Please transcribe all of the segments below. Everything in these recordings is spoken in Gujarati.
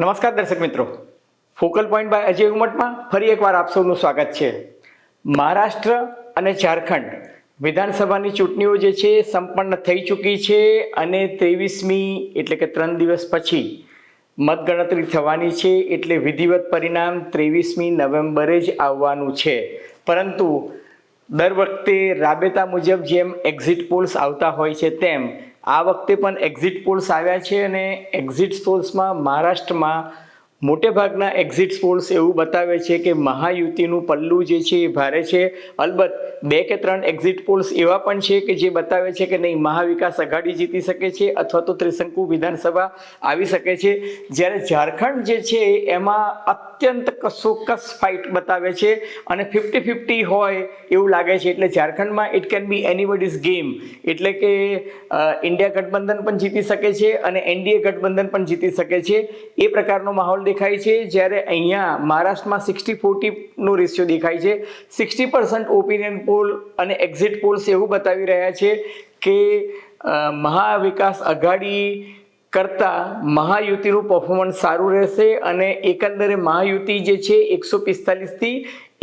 નમસ્કાર દર્શક મિત્રો. ફોકલ પોઈન્ટ બાય અજય ઉમટમાં ફરી એકવાર આપ સૌનું સ્વાગત છે. મહારાષ્ટ્ર અને ઝારખંડ વિધાનસભાની ચૂંટણીઓ જે છે સંપન્ન થઈ ચૂકી છે અને ત્રેવીસમી એટલે કે ત્રણ દિવસ પછી મતગણતરી થવાની છે એટલે વિધિવત પરિણામ ત્રેવીસમી નવેમ્બરે જ આવવાનું છે. પરંતુ દર વખતે રાબેતા મુજબ જેમ એક્ઝિટ પોલ્સ આવતા હોય છે તેમ આ વખતે પણ એક્ઝિટ પોલ્સ આવ્યા છે અને એક્ઝિટ પોલ્સમાં મહારાષ્ટ્રમાં મોટે ભાગના એક્ઝિટ પોલ્સ એવું બતાવે છે કે મહાયુતિનું પલ્લું જે છે એ ભારે છે. અલબત્ત, બે કે ત્રણ એક્ઝિટ પોલ્સ એવા પણ છે કે જે બતાવે છે કે નહીં, મહાવિકાસ આઘાડી જીતી શકે છે અથવા તો ત્રિશંકુ વિધાનસભા આવી શકે છે. જ્યારે ઝારખંડ જે છે એમાં અત્યંત કસોકસ ફાઇટ બતાવે છે અને ફિફ્ટી ફિફ્ટી હોય એવું લાગે છે. એટલે ઝારખંડમાં it can be anybody's game એટલે કે ઇન્ડિયા ગઠબંધન પણ જીતી શકે છે અને એનડીએ ગઠબંધન પણ જીતી શકે છે. એ પ્રકારનો માહોલ દેખાય છે, જ્યારે અહીંયા મહારાષ્ટ્રમાં સિક્સટી ફોર્ટીનો રેશિયો દેખાય છે. સિક્સટી પર્સન્ટ ઓપિનિયન પોલ અને એક્ઝિટ પોલ્સ એવું બતાવી રહ્યા છે કે મહાવિકાસ આઘાડી કરતાં મહાયુતિનું પરફોર્મન્સ સારું રહેશે અને એકંદરે મહાયુતિ જે છે, એકસો પિસ્તાલીસથી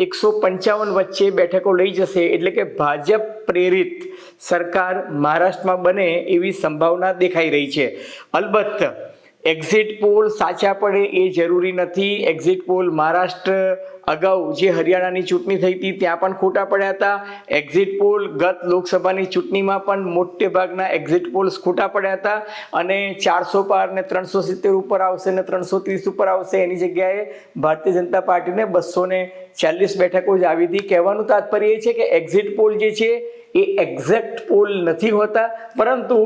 એકસો પંચાવન વચ્ચે બેઠકો લઈ જશે. એટલે કે ભાજપ પ્રેરિત સરકાર મહારાષ્ટ્રમાં બને એવી સંભાવના દેખાઈ રહી છે. અલબત્ત એક્ઝિટ પોલ સાચા પડે એ જરૂરી નથી. એક્ઝિટ પોલ મહારાષ્ટ્ર અગાઉ જે હરિયાણાની ચૂંટણી થઈ હતી, ત્યાં પણ ખોટા પડ્યા હતા. એક્ઝિટ પોલ ગત લોકસભાની ચૂંટણીમાં પણ મોટે ભાગના એક્ઝિટ પોલ્સ ખોટા પડ્યા હતા. અને ચારસો પાર ને ત્રણસો સિત્તેર ઉપર આવશે ને ત્રણસો ત્રીસ ઉપર આવશે એની જગ્યાએ ભારતીય જનતા પાર્ટીને બસો ને ચાલીસ બેઠકો જ આવી હતી. કહેવાનું તાત્પર્ય એ છે કે એક્ઝિટ પોલ જે છે, એ એક્ઝેક્ટ પોલ નથી હોતા. પરંતુ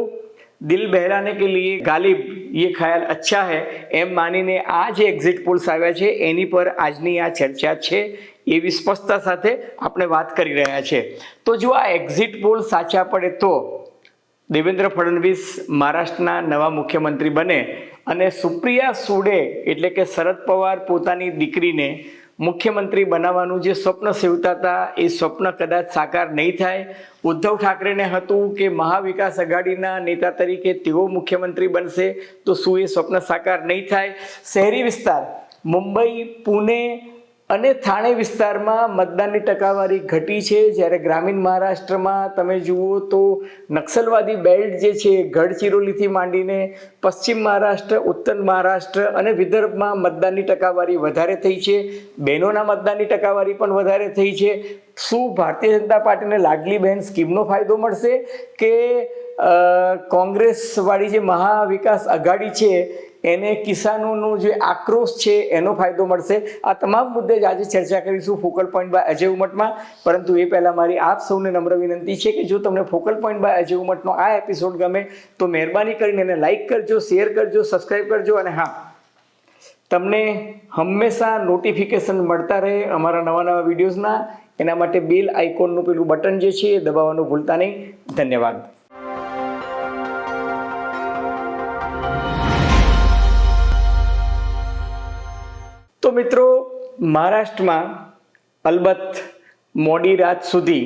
દિલ બહેરાને કે લીએ ગાલિબ ये ખ્યાલ અચ્છા હે એમ માનીને આ જે એક્ઝિટ પોલ્સ આવ્યા છે। એની પર આજની આ ચર્ચા છે એવી સ્પષ્ટતા સાથે આપણે વાત કરી રહ્યા છે. તો જો આ એક્ઝિટ પોલ સાચા પડે તો દેવેન્દ્ર ફડણવીસ મહારાષ્ટ્રના નવા મુખ્યમંત્રી બને અને સુપ્રિયા સુડે એટલે કે શરદ પવાર પોતાની દીકરીને મુખ્યમંત્રી બનાવવાનું જે સ્વપ્ન સેવતા હતા, એ સ્વપ્ન કદાચ સાકાર નહીં થાય. ઉદ્ધવ ઠાકરેને હતું કે મહાવિકાસ આઘાડીના નેતા તરીકે તેઓ મુખ્યમંત્રી બનશે, તો શું એ સ્વપ્ન સાકાર નહીં થાય? શહેરી વિસ્તાર, મુંબઈ, પુણે અને થાણે વિસ્તારમાં મતદાનની ટકાવારી ઘટી છે. જ્યારે ગ્રામીણ મહારાષ્ટ્રમાં તમે જુઓ તો નક્સલવાદી બેલ્ટ જે છે, ગઢચિરોલીથી માંડીને પશ્ચિમ મહારાષ્ટ્ર, ઉત્તર મહારાષ્ટ્ર અને વિદર્ભમાં મતદાનની ટકાવારી વધારે થઈ છે. બહેનોના મતદાનની ટકાવારી પણ વધારે થઈ છે. શું ભારતીય જનતા પાર્ટીને લાગલી બહેન સ્કીમનો ફાયદો મળશે કે કોંગ્રેસવાળી જે મહાવિકાસ આઘાડી છે એને કિસાનોનો જે આક્રોશ છે, એનો ફાયદો મળશે. આ તમામ મુદ્દે જ આજે ચર્ચા કરીશું ફોકલ પોઈન્ટ બાય અજય ઉમટમાં. પરંતુ એ પહેલાં મારી આપ સૌને નમ્ર વિનંતી છે કે જો તમને ફોકલ પોઈન્ટ બાય અજય ઉમટનો આ એપિસોડ ગમે, તો મહેરબાની કરીને એને લાઇક કરજો શેર કરજો સબસ્ક્રાઈબ કરજો અને હા, તમને હંમેશા નોટિફિકેશન મળતા રહે અમારા નવા નવા વિડીયોઝના એના માટે બેલ આઇકોનનું પેલું બટન જે છે, એ દબાવવાનું ભૂલતા નહીં. ધન્યવાદ. તો મિત્રો, મહારાષ્ટ્રમાં અલબત્ત મોડી રાત સુધી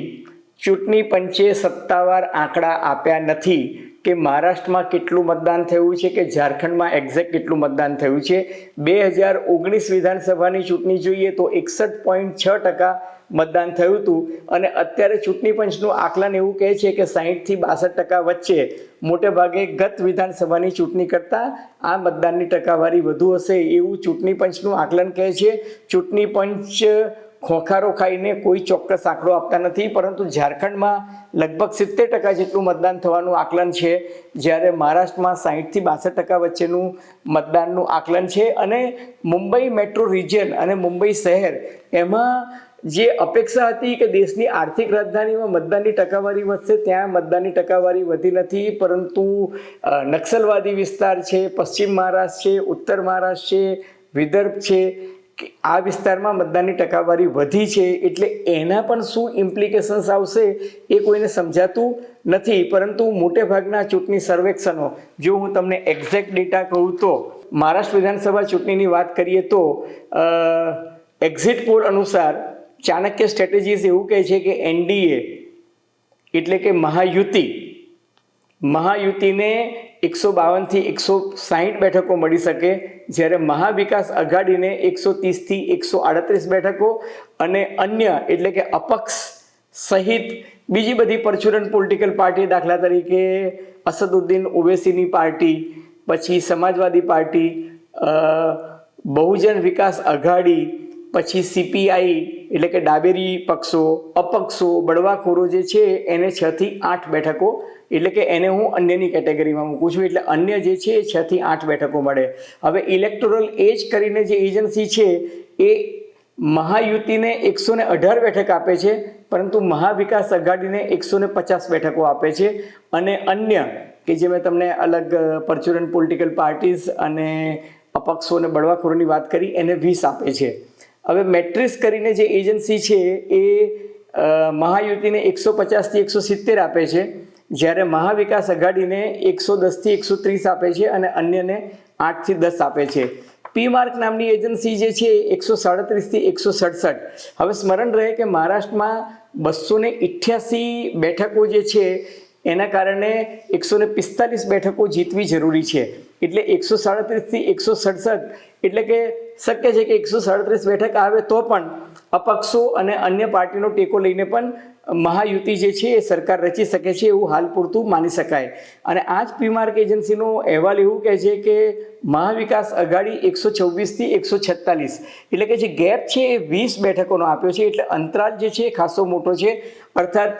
ચૂંટણી પંચે સત્તાવાર આંકડા આપ્યા નથી કે મહારાષ્ટ્રમાં કેટલું મતદાન થયું છે કે ઝારખંડમાં એક્ઝેક્ટ કેટલું મતદાન થયું છે. બે હજાર ઓગણીસ વિધાનસભાની ચૂંટણી જોઈએ તો એકસઠ પોઈન્ટ છ ટકા મતદાન થયું હતું. અને અત્યારે ચૂંટણી પંચનું આકલન એવું કહે છે કે સાહીઠથી બાસઠ ટકા વચ્ચે મોટે ભાગે ગત વિધાનસભાની ચૂંટણી કરતાં આ મતદાનની ટકાવારી વધુ હશે એવું ચૂંટણી પંચનું આકલન કહે છે. ચૂંટણી પંચ ખોખારો ખાઈને કોઈ ચોક્કસ આંકડો આપતા નથી, પરંતુ ઝારખંડમાં લગભગ સિત્તેર ટકા જેટલું મતદાન થવાનું આકલન છે, જ્યારે મહારાષ્ટ્રમાં સાહીઠથી બાસઠ ટકા વચ્ચેનું મતદાનનું આકલન છે અને મુંબઈ મેટ્રો રિજિયન અને મુંબઈ શહેર એમાં જે અપેક્ષા હતી કે દેશની આર્થિક રાજધાનીમાં મતદાનની ટકાવારી વધશે, ત્યાં મતદાનની ટકાવારી વધી નથી, પરંતુ નક્સલવાદી વિસ્તાર છે, પશ્ચિમ મહારાષ્ટ્ર છે, ઉત્તર મહારાષ્ટ્ર છે, વિદર્ભ છે કે આ વિસ્તારમાં મતદાનની ટકાવારી વધી છે એટલે એના પણ શું ઇમ્પ્લિકેશન્સ આવશે એ કોઈને સમજાતું નથી. પરંતુ મોટે ભાગના ચૂંટણી સર્વેક્ષણો, જો હું તમને એક્ઝેક્ટ ડેટા કહું તો, મહારાષ્ટ્ર વિધાનસભા ચૂંટણીની વાત કરીએ તો એક્ઝિટ પોલ અનુસાર ચાણક્ય સ્ટ્રેટેજીસ એવું કહે છે કે એનડીએ એટલે કે મહાયુતિ. મહાયુતિને એકસો બાવનથી એકસો સાહીઠ બેઠકો મળી શકે જ્યારે મહાવિકાસ આઘાડીને એકસો ત્રીસથી એકસો આડત્રીસ બેઠકો અને અન્ય એટલે કે અપક્ષ સહિત બીજી બધી પરચુરન પોલિટિકલ પાર્ટી દાખલા તરીકે અસદુદ્દીન ઓવેસીની પાર્ટી, પછી સમાજવાદી પાર્ટી બહુજન વિકાસ અઘાડી પછી સીપીઆઈ એટલે કે ડાબેરી પક્ષો, અપક્ષો, બળવાખોરો જે છે એને છ થી આઠ બેઠકો, એટલે કે એને હું અન્યની કેટેગરીમાં મૂકું છું, એટલે અન્ય જે છે એ છ થી આઠ બેઠકો મળે. હવે ઇલેક્ટોરલ એજ કરીને જે એજન્સી છે એ મહાયુતિને એકસો ને અઢાર બેઠક આપે છે, પરંતુ મહાવિકાસ અઘાડીને એકસો ને પચાસ બેઠકો આપે છે. અને અન્ય, કે જે મેં તમને અલગ પરચુરન પોલિટિકલ પાર્ટીઝ અને અપક્ષો અને બળવાખોરોની વાત કરી, એને વીસ આપે છે. હવે મેટ્રિસ કરીને જે એજન્સી છે એ મહાયુતિને એકસો પચાસથી એકસો સિત્તેર આપે છે. જ્યારે મહાવિકાસ અઘાડીને એકસો દસથી એકસો ત્રીસ આપે છે અને અન્યને આઠથી દસ આપે છે. પી માર્ક નામની એજન્સી જે છે એકસો સાડત્રીસથી એકસો સડસઠ. હવે સ્મરણ રહે કે મહારાષ્ટ્રમાં બસો ને ઇઠ્યાસી બેઠકો જે છે, એના કારણે એકસો ને પિસ્તાલીસ બેઠકો જીતવી જરૂરી છે. એટલે એકસો સાડત્રીસથી એકસો સડસઠ. એટલે કે શક્ય છે કે એકસો સાડત્રીસ બેઠક આવે તો પણ અપક્ષો અને અન્ય પાર્ટીનો ટેકો લઈને પણ મહાયુતિ જે છે એ સરકાર રચી શકે છે એવું હાલ પૂરતું માની શકાય. અને આ જ પીમાર્ક એજન્સીનો અહેવાલ એવું કહે છે કે મહાવિકાસ અઘાડી એકસો છવ્વીસથી એકસો છેતાલીસ. એટલે કે જે ગેપ છે એ વીસ બેઠકોનો આપ્યો છે. એટલે અંતરાલ જે છે એ ખાસો મોટો છે. અર્થાત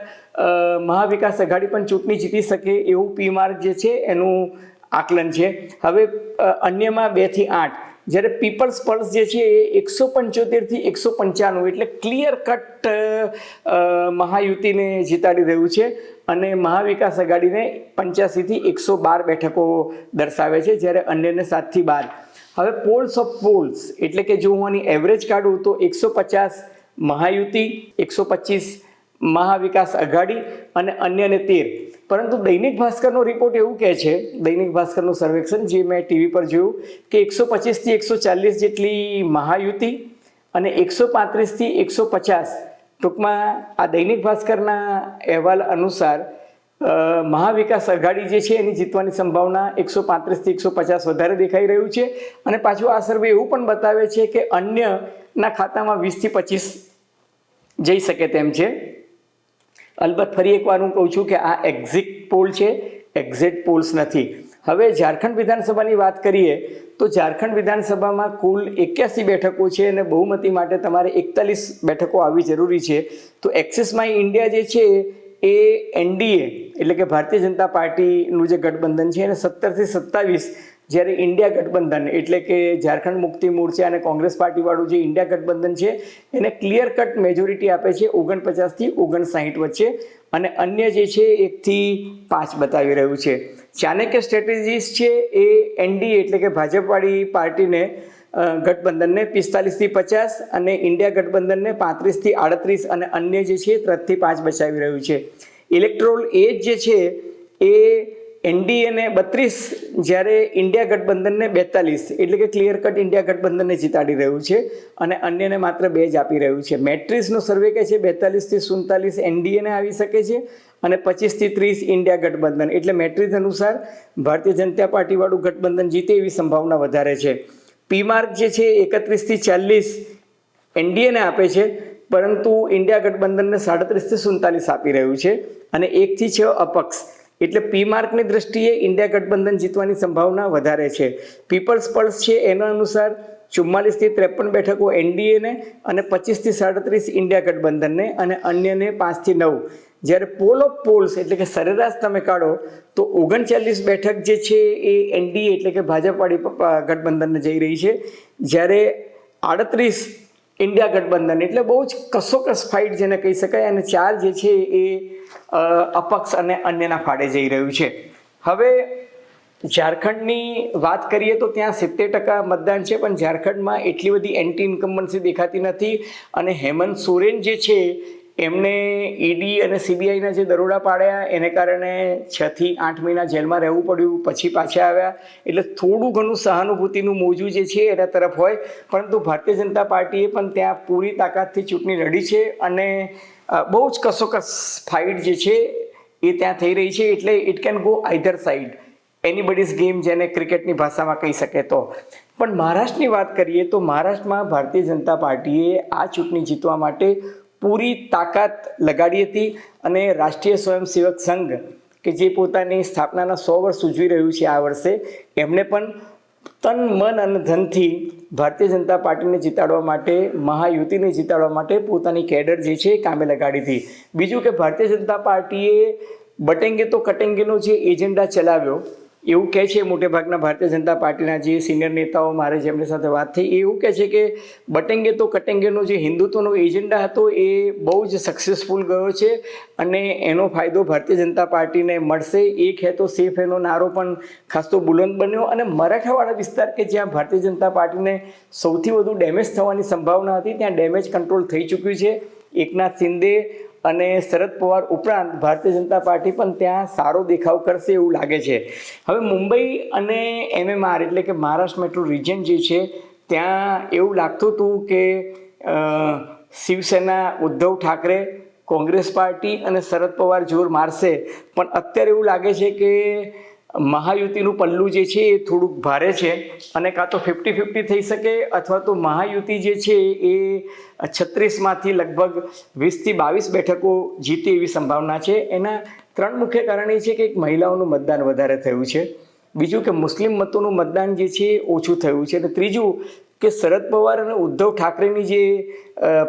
મહાવિકાસ અઘાડી પણ ચૂંટણી જીતી શકે એવું પી માર્ક જે છે એનું આકલન છે. હવે અન્યમાં બેથી આઠ. જ્યારે પીપલ્સ પલ્સ જે છે એ એકસો પંચોતેરથી એકસો પંચાણું એટલે ક્લિયર કટ મહાયુતિને જીતાડી રહ્યું છે અને મહાવિકાસ આઘાડીને પંચ્યાસીથી એકસો બાર બેઠકો દર્શાવે છે, જ્યારે અન્યને સાતથી બાર. હવે પોલ્સ ઓફ પોલ્સ એટલે કે જો હું આની એવરેજ કાઢું તો એકસો પચાસ મહાયુતિ, એકસો પચીસ મહાવિકાસ આઘાડી અને અન્યને તેર. પરંતુ દૈનિક ભાસ્કરનો રિપોર્ટ એવું કહે છે, દૈનિક ભાસ્કરનું સર્વેક્ષણ જે મેં ટીવી પર જોયું, કે એકસો પચીસથી એકસો ચાલીસ જેટલી મહાયુતિ અને એકસો પાંત્રીસથી એકસો પચાસ ટૂંકમાં આ દૈનિક ભાસ્કરના અહેવાલ અનુસાર મહાવિકાસ અઘાડી જે છે એની જીતવાની સંભાવના એકસો પાંત્રીસથી એકસો પચાસ વધારે દેખાઈ રહ્યું છે. અને પાછું આ સર્વે એવું પણ બતાવે છે કે અન્યના ખાતામાં વીસથી પચીસ જઈ શકે તેમ છે. અલબત્ત ફરી એકવાર હું કહું છું કે આ એક્ઝિટ પોલ છે. એક્ઝિટ પોલ્સ નથી. હવે ઝારખંડ વિધાનસભાની વાત કરીએ તો ઝારખંડ વિધાનસભામાં કુલ એક્યાસી બેઠકો છે અને બહુમતી માટે તમારે એકતાલીસ બેઠકો આવવી જરૂરી છે. તો એક્સિસ માય ઇન્ડિયા જે છે એ એનડીએ એટલે કે ભારતીય જનતા પાર્ટીનું જે ગઠબંધન છે એને સત્તરથી સત્તાવીસ જ્યારે ઇન્ડિયા ગઠબંધન, એટલે કે ઝારખંડ મુક્તિ મોરચા અને કોંગ્રેસ પાર્ટીવાળું જે ઇન્ડિયા ગઠબંધન છે, એને ક્લિયર કટ મેજોરિટી આપે છે, ઓગણપચાસથી ઓગણસાઠ વચ્ચે. અને અન્ય જે છે, એકથી પાંચ બતાવી રહ્યું છે. ચાણક્ય સ્ટ્રેટેજીસ છે એ એનડીએ એટલે કે ભાજપવાળી પાર્ટીને ગઠબંધનને પિસ્તાલીસથી પચાસ અને ઇન્ડિયા ગઠબંધનને પાંત્રીસથી આડત્રીસ અને અન્ય જે છે, ત્રણથી પાંચ બચાવી રહ્યું છે. ઇલેક્ટ્રોલ એજ જે છે, એ એનડીએને બત્રીસ જ્યારે ઇન્ડિયા ગઠબંધનને બેતાલીસ, એટલે કે ક્લિયર કટ ઇન્ડિયા ગઠબંધનને જીતાડી રહ્યું છે અને અન્યને માત્ર બે જ આપી રહ્યું છે. મેટ્રિક્સનો સર્વે કહે છે બેતાલીસથી સુડતાલીસ એનડીએને આવી શકે છે અને પચીસથી ત્રીસ ઇન્ડિયા ગઠબંધન. એટલે મેટ્રિક્સ અનુસાર ભારતીય જનતા પાર્ટીવાળું ગઠબંધન જીતે એવી સંભાવના વધારે છે. પી માર્ક જે છે એકત્રીસથી ચાલીસ એનડીએને આપે છે, પરંતુ ઇન્ડિયા ગઠબંધનને સાડત્રીસથી સુડતાલીસ આપી રહ્યું છે અને એકથી છ અપક્ષ. એટલે પી માર્કની દ્રષ્ટિએ ઇન્ડિયા ગઠબંધન જીતવાની સંભાવના વધારે છે. પીપલ્સ પલ્સ છે એના અનુસાર ચુમ્માલીસથી ત્રેપન બેઠકો એનડીએને અને પચીસથી સાડત્રીસ ઇન્ડિયા ગઠબંધનને અને અન્યને પાંચથી નવ. જ્યારે પોલ ઓફ પોલ્સ એટલે કે સરેરાશ તમે કાઢો, તો ઓગણચાલીસ બેઠક જે છે એ એનડીએ એટલે કે ભાજપવાળી ગઠબંધનને જઈ રહી છે. જ્યારે આડત્રીસ ઇન્ડિયા ગઠબંધન એટલે બહુ જ કસોકસ ફાઇટ જેને કહી શકાય અને ચાર જે છે એ અપક્ષ અને અન્યના ફાળે જઈ રહ્યું છે. હવે ઝારખંડની વાત કરીએ તો ત્યાં સિત્તેર ટકા મતદાન છે, પણ ઝારખંડમાં એટલી બધી એન્ટી ઇન્કમ્બન્સી દેખાતી નથી અને હેમંત સોરેન જે છે, એમને ઈડી અને સીબીઆઈના જે દરોડા પાડ્યા, એને કારણે છથી આઠ મહિના જેલમાં રહેવું પડ્યું, પછી પાછા આવ્યા. એટલે થોડું ઘણું સહાનુભૂતિનું મોજું જે છે, એના તરફ હોય. પરંતુ ભારતીય જનતા પાર્ટીએ પણ ત્યાં પૂરી તાકાતથી ચૂંટણી લડી છે અને બહુ જ કસોકસ ફાઇટ જે છે, એ ત્યાં થઈ રહી છે એટલે it can go either side anybody's game જેને ક્રિકેટની ભાષામાં કહી શકે તો. પણ મહારાષ્ટ્રની વાત કરીએ તો મહારાષ્ટ્રમાં ભારતીય જનતા પાર્ટીએ આ ચૂંટણી જીતવા માટે પૂરી તાકાત લગાડી હતી અને રાષ્ટ્રીય સ્વયંસેવક સંઘ, કે જે પોતાની સ્થાપનાના સો વર્ષ ઉજવી રહ્યું છે આ વર્ષે એમણે પણ તન, મન અને ધનથી ભારતીય જનતા પાર્ટીને જીતાડવા માટે, મહાયુતિને જીતાડવા માટે પોતાની કેડર જે છે એ કામે લગાડી હતી. બીજું કે ભારતીય જનતા પાર્ટીએ બટેંગે તો કટેંગેનો જે એજન્ડા ચલાવ્યો એવું કહે છે મોટેભાગના ભારતીય જનતા પાર્ટીના જે સિનિયર નેતાઓ મારે જેમની સાથે વાત થઈ, એ એવું કહે છે કે બટેંગે તો કટેંગેનો જે હિન્દુત્વનો એજન્ડા હતો એ બહુ જ સક્સેસફુલ ગયો છે અને એનો ફાયદો ભારતીય જનતા પાર્ટીને મળશે. એક હે તો સેફ એનો નારો પણ ખાસ તો બુલંદ બન્યો અને મરાઠાવાળા વિસ્તાર કે જ્યાં ભારતીય જનતા પાર્ટીને સૌથી વધુ ડેમેજ થવાની સંભાવના હતી, ત્યાં ડેમેજ કંટ્રોલ થઈ ચૂક્યું છે. એકનાથ શિંદે અને શરદ પવાર ઉપરાંત ભારતીય જનતા પાર્ટી પણ ત્યાં સારો દેખાવ કરશે એવું લાગે છે. હવે મુંબઈ અને એમએમઆર એટલે કે મહારાષ્ટ્ર મેટ્રો રિજન જે છે, ત્યાં એવું લાગતું હતું કે શિવસેના ઉદ્ધવ ઠાકરે કોંગ્રેસ પાર્ટી અને શરદ પવાર જોર મારશે. પણ અત્યારે એવું લાગે છે કે મહાયુતિનું પલ્લું જે છે એ થોડુંક ભારે છે અને કાં તો ફિફ્ટી ફિફ્ટી થઈ શકે અથવા તો મહાયુતિ જે છે એ છત્રીસમાંથી લગભગ વીસથી બાવીસ બેઠકો જીતે એવી સંભાવના છે. એના ત્રણ મુખ્ય કારણ એ છે કે એક મહિલાઓનું મતદાન વધારે થયું છે. બીજું કે મુસ્લિમ મતોનું મતદાન જે છે એ ઓછું થયું છે. અને ત્રીજું કે શરદ પવાર અને ઉદ્ધવ ઠાકરેની જે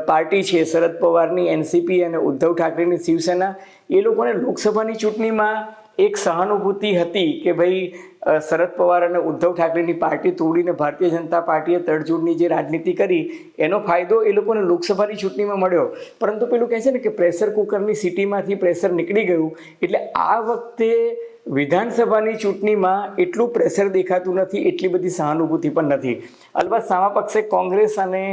પાર્ટી છે, શરદ પવારની એનસીપી અને ઉદ્ધવ ઠાકરેની શિવસેના, એ લોકોને લોકસભાની ચૂંટણીમાં એક સહાનુભૂતિ હતી કે ભાઈ શરદ પવાર અને ઉદ્ધવ ઠાકરેની પાર્ટી તોડીને ભારતીય જનતા પાર્ટીએ તડજોડની જે રાજનીતિ કરી, એનો ફાયદો એ લોકોને લોકસભાની ચૂંટણીમાં મળ્યો. પરંતુ પેલું કહે છે ને કે પ્રેશર કુકરની સિટીમાંથી પ્રેશર નીકળી ગયું. એટલે આ વખતે વિધાનસભાની ચૂંટણીમાં એટલું પ્રેશર દેખાતું નથી, એટલી બધી સહાનુભૂતિ પણ નથી. અલબત્ત સામા પક્ષે કોંગ્રેસ અને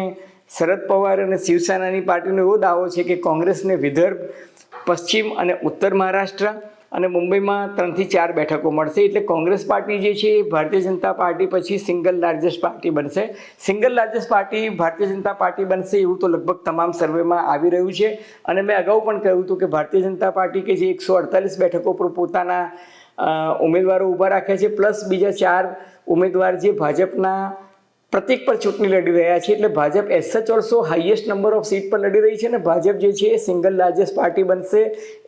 શરદ પવાર અને શિવસેનાની પાર્ટીનો એવો દાવો છે કે કોંગ્રેસને વિદર્ભ, પશ્ચિમ અને ઉત્તર મહારાષ્ટ્ર અને મુંબઈમાં ત્રણથી ચાર બેઠકો મળશે. એટલે કોંગ્રેસ પાર્ટી જે છે એ ભારતીય જનતા પાર્ટી પછી સિંગલ લાર્જેસ્ટ પાર્ટી બનશે. Single largest party Bharatiya Janata party બનશે એવું તો લગભગ તમામ સર્વેમાં આવી રહ્યું છે. અને મેં અગાઉ પણ કહ્યું હતું કે ભારતીય જનતા પાર્ટી કે જે એકસો અડતાલીસ બેઠકો પર પોતાના ઉમેદવારો ઊભા રાખ્યા છે, પ્લસ બીજા ચાર ઉમેદવાર જે ભાજપના પ્રતિક પર ચૂંટણી લડી રહ્યા છે એટલે Bhajap as also highest number of seat પર લડી રહી છે અને ભાજપ જે છે એ સિંગલ લાર્જેસ્ટ પાર્ટી બનશે.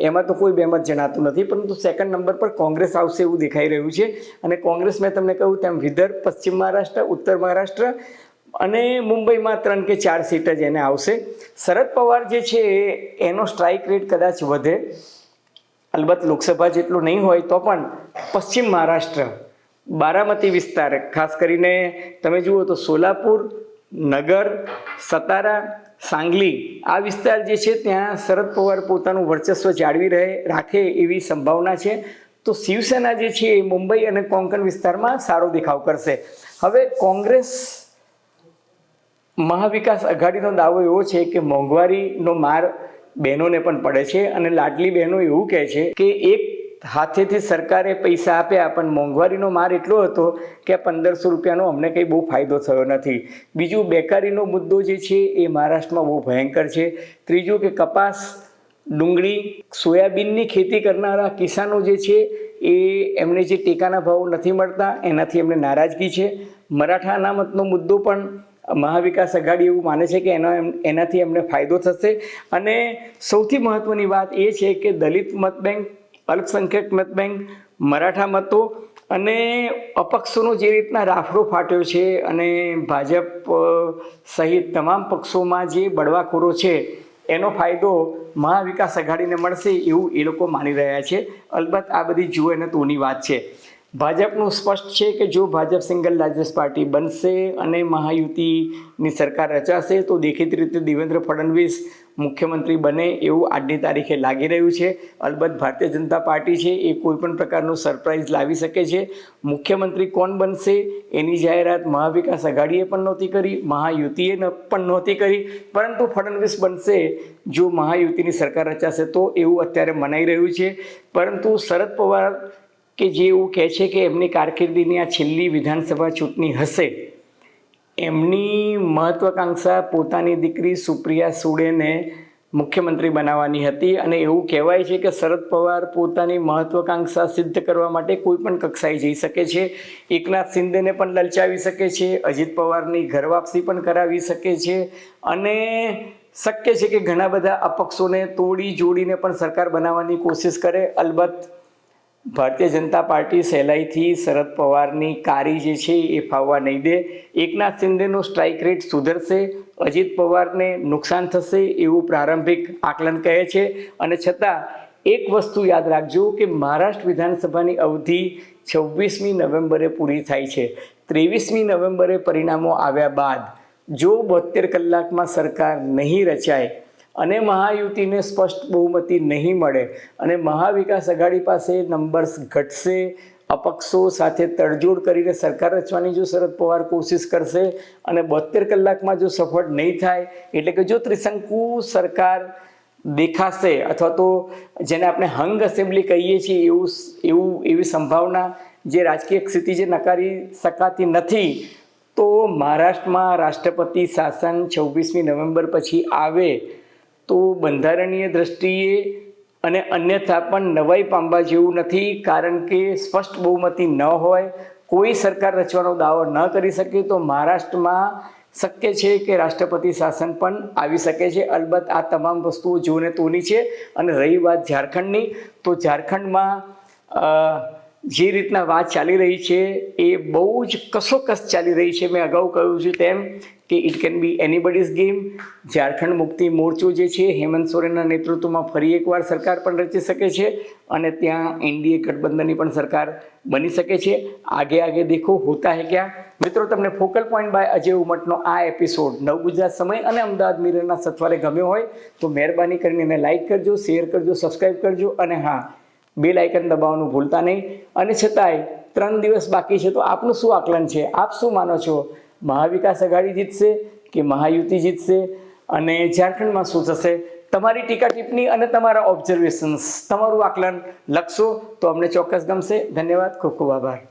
એમાં તો કોઈ બેમત જણાતું નથી, પરંતુ સેકન્ડ નંબર પર કોંગ્રેસ આવશે એવું દેખાઈ રહ્યું છે. અને કોંગ્રેસ, મેં તમને કહ્યું તેમ વિદર્ભ, પશ્ચિમ મહારાષ્ટ્ર, ઉત્તર મહારાષ્ટ્ર અને મુંબઈમાં ત્રણ કે ચાર સીટ જ એને આવશે. શરદ પવાર જે છે એનો સ્ટ્રાઇક રેટ કદાચ વધે. અલબત્ત લોકસભા જેટલું નહીં હોય તો પણ પશ્ચિમ મહારાષ્ટ્ર બારામતી વિસ્તાર. ખાસ કરીને તમે જુઓ તો સોલાપુર, નગર, સતારા, સાંગલી, આ વિસ્તાર જે છે ત્યાં શરદ પવાર પોતાનું વર્ચસ્વ જાળવી રહે, રાખે એવી સંભાવના છે. તો શિવસેના જે છે એ મુંબઈ અને કોંકણ વિસ્તારમાં સારો દેખાવ કરશે. હવે કોંગ્રેસ મહાવિકાસ આઘાડીનો દાવો એવો છે કે મોંઘવારીનો માર બહેનોને પણ પડે છે અને લાડલી બહેનો એવું કહે છે કે એક હાથેથી સરકારે પૈસા આપ્યા, પણ મોંઘવારીનો માર એટલો હતો કે પંદરસો રૂપિયાનો અમને કંઈ બહુ ફાયદો થયો નથી. બીજું બેકારીનો મુદ્દો જે છે એ મહારાષ્ટ્રમાં બહુ ભયંકર છે. ત્રીજું કે કપાસ, ડુંગળી, સોયાબીનની ખેતી કરનારા કિસાનો જે છે એ એમને જે ટેકાના ભાવ નથી મળતા, એનાથી એમને નારાજગી છે. મરાઠા અનામતનો મુદ્દો પણ મહાવિકાસ આઘાડી એવું માને છે કે એનો એનાથી એમને ફાયદો થશે. અને સૌથી મહત્ત્વની વાત એ છે કે દલિત મત બેંક અલ્પસંખ્યક મત બેંક, મરાઠા મતો અને અપક્ષોનો જે રીતના રાફડો ફાટ્યો છે અને ભાજપ સહિત તમામ પક્ષોમાં જે બળવાખોરો છે, એનો ફાયદો મહાવિકાસ આઘાડીને મળશે એવું એ લોકો માની રહ્યા છે. અલબત્ત આ બધી જુઓ અને તોની વાત છે. ભાજપનું સ્પષ્ટ છે કે જો ભાજપ સિંગલ લાર્જેસ્ટ પાર્ટી બનશે અને મહાયુતિની સરકાર રચાશે તો દેખીતી રીતે દેવેન્દ્ર ફડણવીસ મુખ્યમંત્રી બને એવું આજની તારીખે લાગી રહ્યું છે. અલબત્ત ભારતીય જનતા પાર્ટી છે એ કોઈપણ પ્રકારનું સરપ્રાઇઝ લાવી શકે છે. મુખ્યમંત્રી કોણ બનશે એની જાહેરાત મહાવિકાસ આઘાડીએ પણ નહોતી કરી, મહાયુતિએ પણ નહોતી કરી. પરંતુ ફડણવીસ બનશે જો મહાયુતિની સરકાર રચાશે તો એવું અત્યારે મનાઈ રહ્યું છે. પરંતુ શરદ પવાર કે જે એવું કહે છે કે એમની કારકિર્દીની આ છેલ્લી વિધાનસભા ચૂંટણી હશે એમની મહત્વાકાંક્ષા પોતાની દીકરી સુપ્રિયા સુડેને મુખ્યમંત્રી બનાવવાની હતી અને એવું કહેવાય છે કે શરદ પવાર પોતાની મહત્વાકાંક્ષા સિદ્ધ કરવા માટે કોઈ પણ કક્ષાએ જઈ શકે છે. એકનાથ શિંદેને પણ લલચાવી શકે છે. અજીત પવારની ઘર વાપસી પણ કરાવી શકે છે. અને શક્ય છે કે ઘણા બધા અપક્ષોને તોડી જોડીને પણ સરકાર બનાવવાની કોશિશ કરે. અલબત્ત ભારતીય જનતા પાર્ટી સહેલાઈથી શરદ પવારની કારી જે છે એ ફાવવા નહીં દે. એકનાથ શિંદેનો સ્ટ્રાઇક રેટ સુધરશે. અજીત પવારને નુકસાન થશે એવું પ્રારંભિક આકલન કહે છે. અને છતાં, એક વસ્તુ યાદ રાખજો કે મહારાષ્ટ્ર વિધાનસભાની અવધિ છવ્વીસમી નવેમ્બરે પૂરી થાય છે. ત્રેવીસમી નવેમ્બરે પરિણામો આવ્યા બાદ, જો બોતેર કલાકમાં સરકાર નહીં રચાય અને મહાયુતિને સ્પષ્ટ બહુમતી નહીં મળે. અને મહાવિકાસ આઘાડી પાસે નંબર્સ ઘટશે, અપક્ષો સાથે તડજોડ કરીને સરકાર રચવાની જો શરદ પવાર કોશિશ કરશે અને બોતેર કલાકમાં જો સફળ નહીં થાય, એટલે કે જો ત્રિશંકુ સરકાર દેખાશે અથવા તો જેને આપણે હંગ એસેમ્બલી કહીએ છીએ એવું એવું, એવી સંભાવના જે રાજકીય સ્થિતિ જે નકારી શકાતી નથી, તો મહારાષ્ટ્રમાં રાષ્ટ્રપતિ શાસન છવ્વીસમી નવેમ્બર પછી આવે. તો બંધારણીય દ્રષ્ટિએ અને અન્યથા પણ નવાઈ પામવા જેવું નથી, કારણ કે સ્પષ્ટ બહુમતી ન હોય, કોઈ સરકાર રચવાનો દાવો ન કરી શકે, તો મહારાષ્ટ્રમાં શક્ય છે કે રાષ્ટ્રપતિ શાસન પણ આવી શકે છે. અલબત્ત આ તમામ વસ્તુઓ જોને તોની છે. અને રહી વાત ઝારખંડની, તો ઝારખંડમાં જે રીતના વાત ચાલી રહી છે, એ બહુ જ કસોકસ ચાલી રહી છે. મેં અગાઉ કહ્યું છે તેમ કે it can be anybody's game Jharkhand Mukti Morcha જે છે, હેમંત સોરેનના નેતૃત્વમાં ફરી એકવાર સરકાર પણ રચી શકે છે અને ત્યાં એનડીએ ગઠબંધનની પણ સરકાર બની શકે છે. આગે આગે દેખો, હોતા હે ક્યાં? મિત્રો, તમને ફોકલ પોઈન્ટ બાય અજય ઉમટનો આ એપિસોડ નવ ગુજરાત સમય અને અમદાવાદ મિરરના સથવારે ગમ્યો હોય તો મહેરબાની કરીને એને લાઇક કરજો શેર કરજો સબસ્ક્રાઈબ કરજો અને હા બેલ આઇકન દબાવવાનું ભૂલતા નહીં. અને છતાંય ત્રણ દિવસ બાકી છે તો આપનું શું આકલન છે? આપ શું માનો છો? મહાવિકાસ આઘાડી જીતશે કે મહાયુતિ જીતશે? અને ઝારખંડમાં શું થશે? તમારી ટીકા ટિપ્પણી અને તમારા ઓબ્ઝર્વેશન્સ તમારું આકલન લખશો તો અમને ચોક્કસ ગમશે. ધન્યવાદ, ખૂબ ખૂબ આભાર.